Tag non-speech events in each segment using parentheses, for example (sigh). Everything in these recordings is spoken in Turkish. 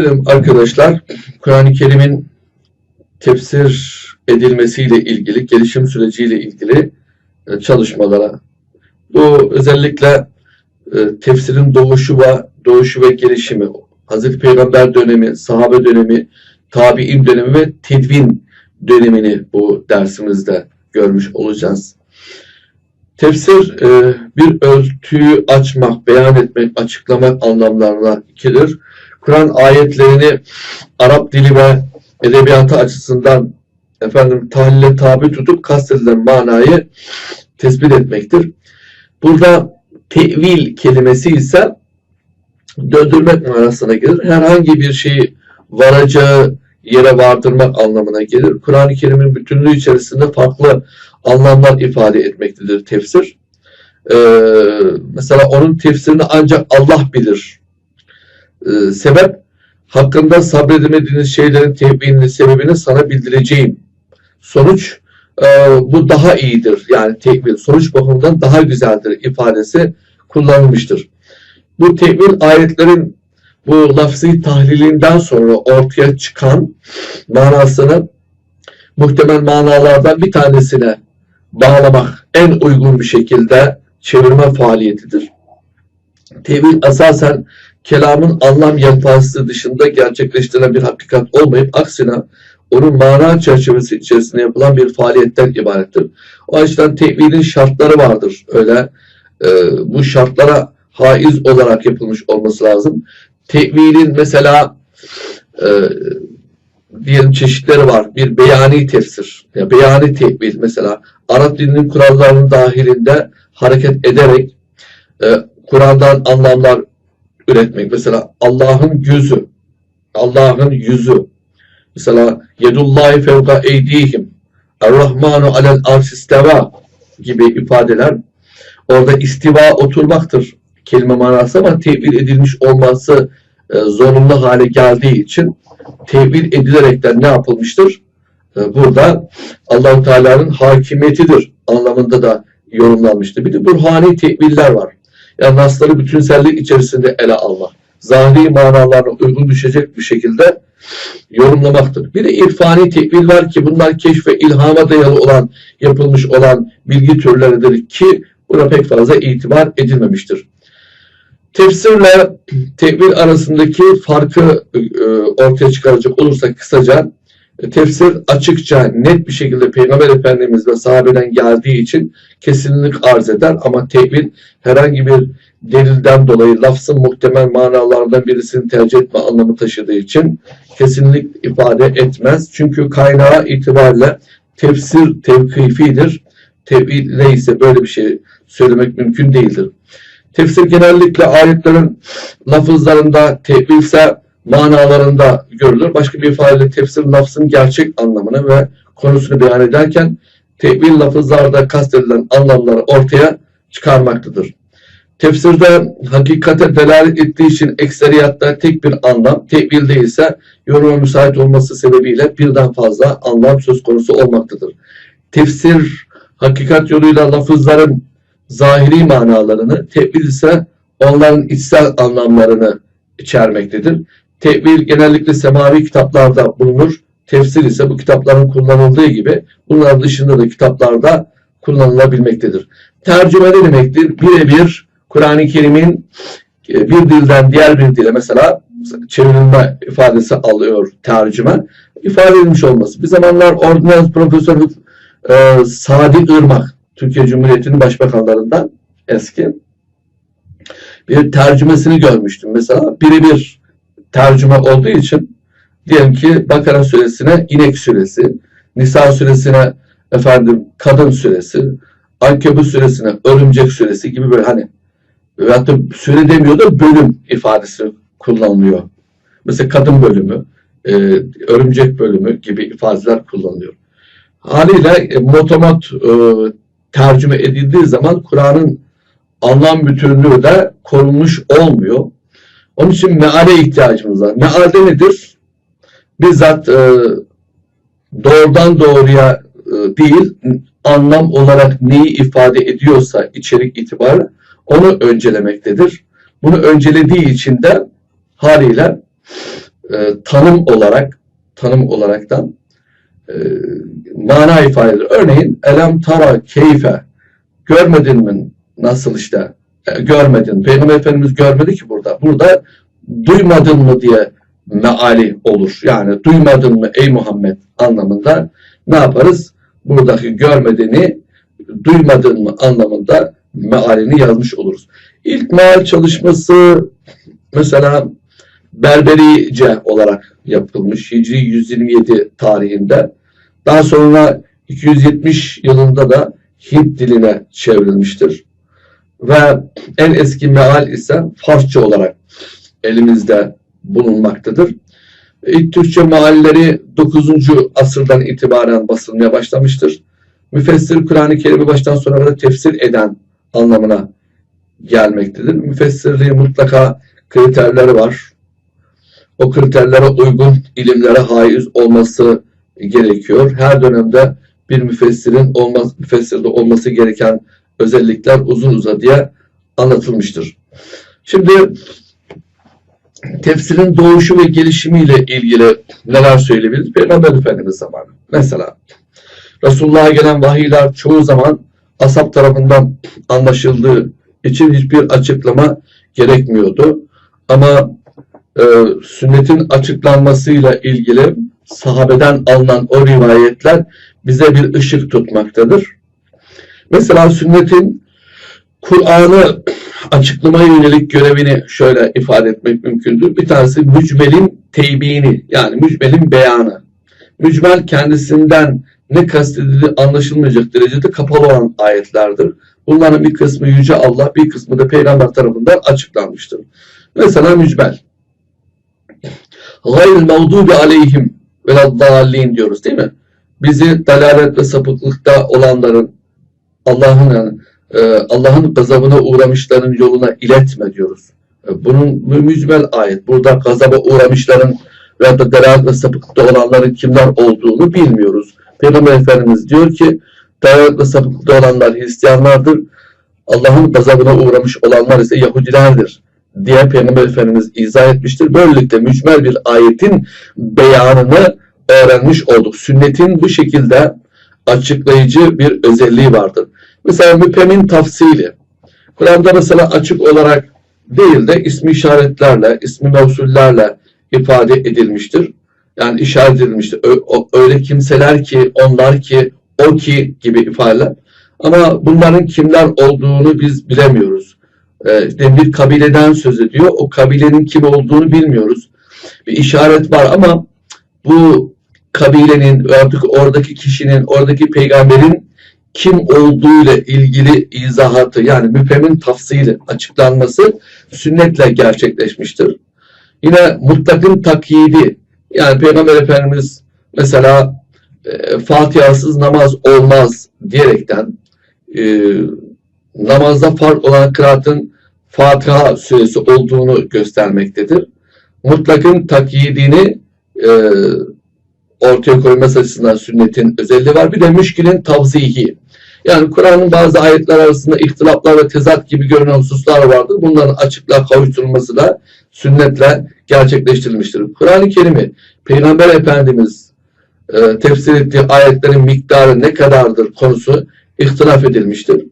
Gelelim arkadaşlar Kur'an-ı Kerim'in tefsir edilmesiyle ilgili, gelişim süreciyle ilgili e, çalışmalara. Bu özellikle e, tefsirin doğuşu ve doğuşu ve gelişimi, Hazreti Peygamber dönemi, sahabe dönemi, tabi'in dönemi ve tedvin dönemini bu dersimizde görmüş olacağız. Tefsir e, bir ölçüyü açmak, beyan etmek, açıklamak anlamlarına gelir. Kur'an ayetlerini Arap dili ve edebiyatı açısından efendim tahlile tabi tutup kastedilen manayı tespit etmektir. Burada tevil kelimesi ise döndürmek manasına gelir. Herhangi bir şeyi varacağı yere vardırmak anlamına gelir. Kur'an-ı Kerim'in bütünlüğü içerisinde farklı anlamlar ifade etmektedir tefsir. Ee, mesela onun tefsirini ancak Allah bilir. Ee, sebep hakkında sabredemediğiniz şeylerin tevbihini, sebebini sana bildireceğim. Sonuç e, bu daha iyidir. Yani tevbih sonuç bakımından daha güzeldir ifadesi kullanılmıştır. Bu tevbih ayetlerin bu lafzi tahlilinden sonra ortaya çıkan manasını muhtemel manalardan bir tanesine bağlamak en uygun bir şekilde çevirme faaliyetidir. Tevil esasen kelamın anlam yelpazesi dışında gerçekleştirilen bir hakikat olmayıp aksine onun mana çerçevesi içerisinde yapılan bir faaliyetten ibarettir. O açıdan tevilin şartları vardır. Öyle e, bu şartlara haiz olarak yapılmış olması lazım. Tevilin mesela e, diyelim çeşitleri var. Bir beyani tefsir, ya beyani tevil mesela Arap dilinin kurallarının dahilinde hareket ederek e, Kur'an'dan anlamlar üretmek. Mesela Allah'ın yüzü, Allah'ın yüzü. Mesela yedullahi fevka eydihim, Er-Rahmanu alel arsisteva gibi ifadeler. Orada istiva oturmaktır kelime manası ama tevil edilmiş olması e, zorunlu hale geldiği için tevil edilerekten ne yapılmıştır? E, burada allah Teala'nın hakimiyetidir anlamında da yorumlanmıştır. Bir de burhani teviller var. Yani nasları bütünsellik içerisinde ele almak. Zahiri manalarına uygun düşecek bir şekilde yorumlamaktır. Bir de irfani tevil var ki bunlar keşf ve ilhama dayalı olan, yapılmış olan bilgi türleridir ki buna pek fazla itibar edilmemiştir. Tefsirle tevil arasındaki farkı e, ortaya çıkaracak olursak kısaca e, tefsir açıkça net bir şekilde Peygamber Efendimiz ve sahabeden geldiği için kesinlik arz eder ama tevil herhangi bir delilden dolayı lafzın muhtemel manalardan birisini tercih etme anlamı taşıdığı için kesinlik ifade etmez. Çünkü kaynağı itibariyle tefsir tevkifidir. Teville ise böyle bir şey söylemek mümkün değildir. Tefsir genellikle ayetlerin lafızlarında, tevilse manalarında görülür. Başka bir ifadeyle tefsir lafzın gerçek anlamını ve konusunu beyan ederken tevil lafızlarda kastedilen anlamları ortaya çıkarmaktadır. Tefsirde hakikate delalet ettiği için ekseriyatta tek bir anlam, tevilde ise yoruma müsait olması sebebiyle birden fazla anlam söz konusu olmaktadır. Tefsir hakikat yoluyla lafızların zahiri manalarını, tevil ise onların içsel anlamlarını içermektedir. Tevil genellikle semavi kitaplarda bulunur. Tefsir ise bu kitapların kullanıldığı gibi bunlar dışında da kitaplarda kullanılabilmektedir. Tercüme ne demektir? Birebir Kur'an-ı Kerim'in e, bir dilden diğer bir dile mesela çevrilme ifadesi alıyor tercüme. ifade edilmiş olması. Bir zamanlar ordinans profesör e, Sadi Irmak Türkiye Cumhuriyeti'nin başbakanlarından eski bir tercümesini görmüştüm. Mesela birebir tercüme olduğu için diyelim ki Bakara suresine inek suresi, Nisa suresine efendim kadın suresi, Ankebut suresine örümcek suresi gibi böyle hani veyahut da süre demiyor da bölüm ifadesi kullanılıyor. Mesela kadın bölümü, e, örümcek bölümü gibi ifadeler kullanılıyor. Haliyle e, motomot e, tercüme edildiği zaman Kur'an'ın anlam bütünlüğü de korunmuş olmuyor. Onun için meale ihtiyacımız var. Mealde nedir? Bizzat e, doğrudan doğruya e, değil, anlam olarak neyi ifade ediyorsa içerik itibarı onu öncelemektedir. Bunu öncelediği için de haliyle e, tanım olarak tanım olaraktan e, mana ifade eder. Örneğin elem tara keyfe görmedin mi nasıl işte görmedin. Peygamber Efendimiz görmedi ki burada. Burada duymadın mı diye meali olur. Yani duymadın mı ey Muhammed anlamında ne yaparız? Buradaki görmediğini duymadın mı anlamında mealini yazmış oluruz. İlk meal çalışması mesela Berberice olarak yapılmış Hicri 127 tarihinde. Daha sonra 270 yılında da Hint diline çevrilmiştir. Ve en eski meal ise Farsça olarak elimizde bulunmaktadır. İlk Türkçe mealleri 9. asırdan itibaren basılmaya başlamıştır. Müfessir Kur'an-ı Kerim'i baştan sona kadar tefsir eden anlamına gelmektedir. Müfessirliğin mutlaka kriterleri var. O kriterlere uygun ilimlere haiz olması gerekiyor. Her dönemde bir müfessirin olmaz, müfessirde olması gereken özellikler uzun uzadıya anlatılmıştır. Şimdi tefsirin doğuşu ve gelişimiyle ilgili neler söyleyebiliriz? Peygamber Efendimiz zamanı. Mesela Resulullah'a gelen vahiyler çoğu zaman asap tarafından anlaşıldığı için hiçbir açıklama gerekmiyordu. Ama e, sünnetin açıklanmasıyla ilgili sahabeden alınan o rivayetler bize bir ışık tutmaktadır. Mesela sünnetin Kur'an'ı açıklamaya yönelik görevini şöyle ifade etmek mümkündür. Bir tanesi mücmelin teybini yani mücmelin beyanı. Mücmel kendisinden ne kastedildiği anlaşılmayacak derecede kapalı olan ayetlerdir. Bunların bir kısmı Yüce Allah, bir kısmı da Peygamber tarafından açıklanmıştır. Mesela mücmel. Gayril mağdubi aleyhim ve dallin diyoruz değil mi? Bizi dalalet ve sapıklıkta olanların Allah'ın e, Allah'ın gazabına uğramışların yoluna iletme diyoruz. E, Bunun bu mücmel ayet. Burada gazaba uğramışların veya da dalalet ve olanların kimler olduğunu bilmiyoruz. Peygamber Efendimiz diyor ki dalalet ve olanlar Hristiyanlardır. Allah'ın gazabına uğramış olanlar ise Yahudilerdir diye Peygamber Efendimiz izah etmiştir. Böylelikle mücmel bir ayetin beyanını öğrenmiş olduk. Sünnetin bu şekilde açıklayıcı bir özelliği vardır. Mesela müpemin tafsili. Kur'an'da mesela açık olarak değil de ismi işaretlerle, ismi mevsullerle ifade edilmiştir. Yani işaret edilmiştir. Öyle kimseler ki, onlar ki, o ki gibi ifadeler. Ama bunların kimler olduğunu biz bilemiyoruz. Ee, işte bir kabileden söz ediyor. O kabilenin kim olduğunu bilmiyoruz. Bir işaret var ama bu kabilenin artık oradaki kişinin, oradaki peygamberin kim olduğuyla ilgili izahatı yani müfemin tafsili açıklanması sünnetle gerçekleşmiştir. Yine mutlakın takyidi yani Peygamber Efendimiz mesela e, Fatiha'sız namaz olmaz diyerekten e, namazda fark olan kıraatın Fatiha suresi olduğunu göstermektedir. Mutlakın takyidini e, ortaya koyması açısından sünnetin özelliği var. Bir de müşkilin tavzihi. Yani Kur'an'ın bazı ayetler arasında ihtilaflar ve tezat gibi görünen hususlar vardır. Bunların açıklığa kavuşturulması da sünnetle gerçekleştirilmiştir. Kur'an-ı Kerim'i Peygamber Efendimiz e, tefsir ettiği ayetlerin miktarı ne kadardır konusu ihtilaf edilmiştir.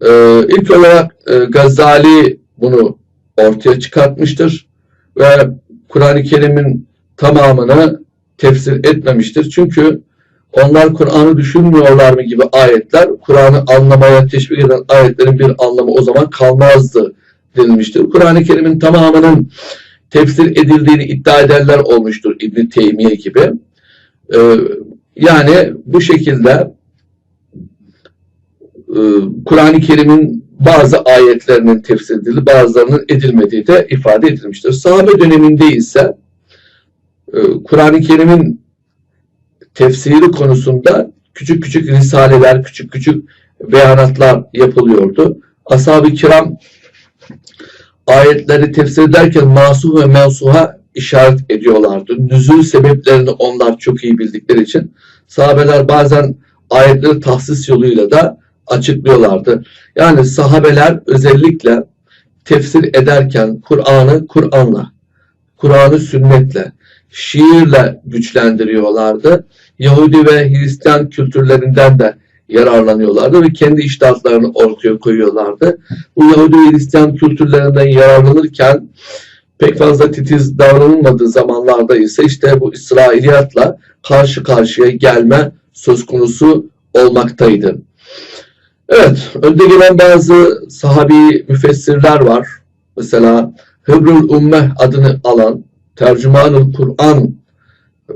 E, ilk olarak e, Gazali bunu ortaya çıkartmıştır ve Kur'an-ı Kerim'in tamamını tefsir etmemiştir. Çünkü onlar Kur'an'ı düşünmüyorlar mı gibi ayetler, Kur'an'ı anlamaya teşvik eden ayetlerin bir anlamı o zaman kalmazdı denilmiştir. Kur'an-ı Kerim'in tamamının tefsir edildiğini iddia edenler olmuştur İbn Teymiye gibi. Ee, yani bu şekilde e, Kur'an-ı Kerim'in bazı ayetlerinin tefsir edildiği, bazılarının edilmediği de ifade edilmiştir. Sahabe döneminde ise Kur'an-ı Kerim'in tefsiri konusunda küçük küçük risaleler, küçük küçük beyanatlar yapılıyordu. Ashab-ı kiram ayetleri tefsir ederken masuh ve mensuha işaret ediyorlardı. Nüzul sebeplerini onlar çok iyi bildikleri için sahabeler bazen ayetleri tahsis yoluyla da açıklıyorlardı. Yani sahabeler özellikle tefsir ederken Kur'an'ı Kur'an'la, Kur'an'ı sünnetle, şiirle güçlendiriyorlardı. Yahudi ve Hristiyan kültürlerinden de yararlanıyorlardı ve kendi iştahatlarını ortaya koyuyorlardı. Bu Yahudi ve Hristiyan kültürlerinden yararlanırken pek fazla titiz davranılmadığı zamanlarda ise işte bu İsrailiyatla karşı karşıya gelme söz konusu olmaktaydı. Evet, önde gelen bazı sahabi müfessirler var. Mesela Hıbrul Ummeh adını alan, Tercümanul Kur'an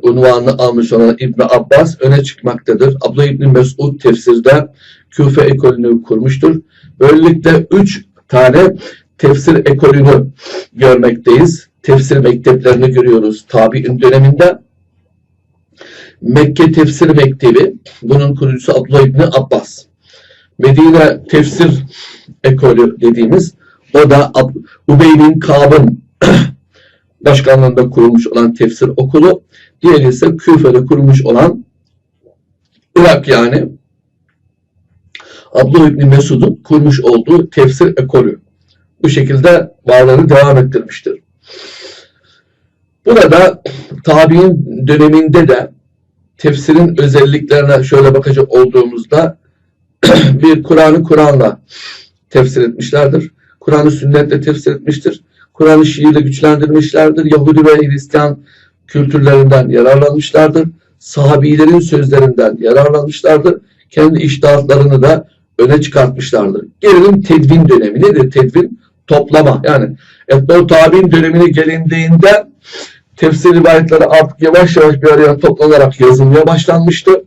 unvanını almış olan İbn Abbas öne çıkmaktadır. Abdullah İbni Mesud tefsirde Küfe ekolünü kurmuştur. Böylelikle üç tane tefsir ekolünü görmekteyiz. Tefsir mekteplerini görüyoruz tabi'in döneminde. Mekke Tefsir Mektebi, bunun kurucusu Abdullah İbni Abbas. Medine Tefsir Ekolü dediğimiz, o da Ab- Ubey bin Kab'ın (clears throat) başkanlığında kurulmuş olan tefsir okulu. Diğeri ise Küfe'de kurulmuş olan Irak yani Abdullah İbni Mesud'un kurmuş olduğu tefsir ekolü. Bu şekilde varlığını devam ettirmiştir. Burada tabi'in döneminde de tefsirin özelliklerine şöyle bakacak olduğumuzda (clears throat) bir Kur'an'ı Kur'an'la tefsir etmişlerdir. Kur'an'ı sünnetle tefsir etmiştir. Kur'an'ı şiirle güçlendirmişlerdir. Yahudi ve Hristiyan kültürlerinden yararlanmışlardır. Sahabilerin sözlerinden yararlanmışlardır. Kendi iştahatlarını da öne çıkartmışlardır. Gelelim tedvin dönemi. Nedir tedvin? Toplama. Yani Etbol tabi'in dönemine gelindiğinde tefsir rivayetleri artık yavaş yavaş bir araya toplanarak yazılmaya başlanmıştı.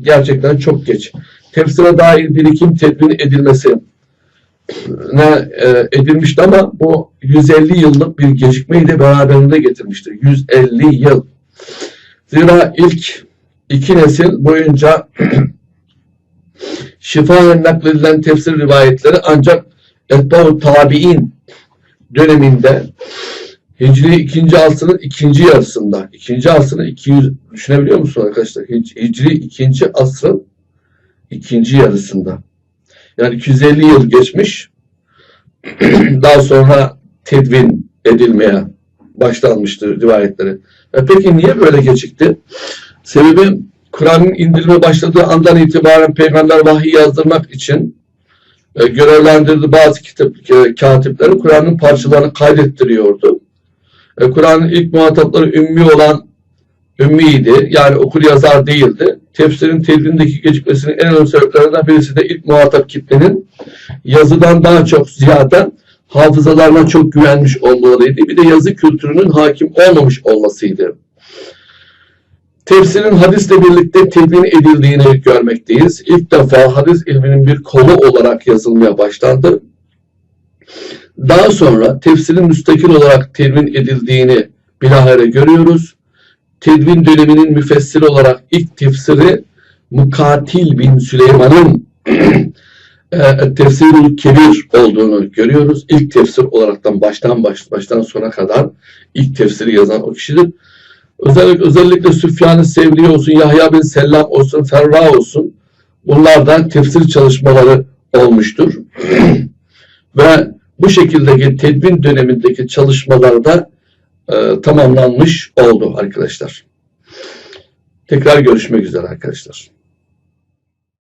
Gerçekten çok geç. Tefsire dair birikim tedvin edilmesi edilmişti ama bu 150 yıllık bir gecikmeyi de beraberinde getirmiştir. 150 yıl. Zira ilk iki nesil boyunca (clears throat) şifaen nakledilen tefsir rivayetleri ancak Etba'u Tabi'in döneminde Hicri ikinci asrın ikinci yarısında, ikinci asrın 200 düşünebiliyor musun arkadaşlar? Hic- Hicri ikinci asrın ikinci yarısında. Yani 250 yıl geçmiş. (clears throat) Daha sonra tedvin edilmeye başlanmıştır rivayetleri. E peki niye böyle gecikti? Sebebi Kur'an'ın indirilme başladığı andan itibaren peygamber vahiy yazdırmak için e, görevlendirdiği bazı kitap, e, katipleri Kur'an'ın parçalarını kaydettiriyordu. E, Kur'an'ın ilk muhatapları ümmi olan ümmiydi. Yani okur yazar değildi. Tefsirin tedvindeki gecikmesinin en önemli sebeplerinden birisi de ilk muhatap kitlenin yazıdan daha çok ziyade hafızalarına çok güvenmiş olmalarıydı. Bir de yazı kültürünün hakim olmamış olmasıydı. Tefsirin hadisle birlikte tedvin edildiğini görmekteyiz. İlk defa hadis ilminin bir kolu olarak yazılmaya başlandı. Daha sonra tefsirin müstakil olarak tedvin edildiğini bilahare görüyoruz. Tedvin döneminin müfessiri olarak ilk tefsiri Mukatil bin Süleyman'ın (clears throat) e, Kebir olduğunu görüyoruz. İlk tefsir olaraktan baştan baş, baştan sona kadar ilk tefsiri yazan o kişidir. Özellikle, özellikle Süfyan-ı olsun, Yahya bin Sellam olsun, Ferra olsun bunlardan tefsir çalışmaları olmuştur. (clears throat) Ve bu şekildeki tedvin dönemindeki çalışmalar da e, tamamlanmış oldu arkadaşlar. Tekrar görüşmek üzere arkadaşlar.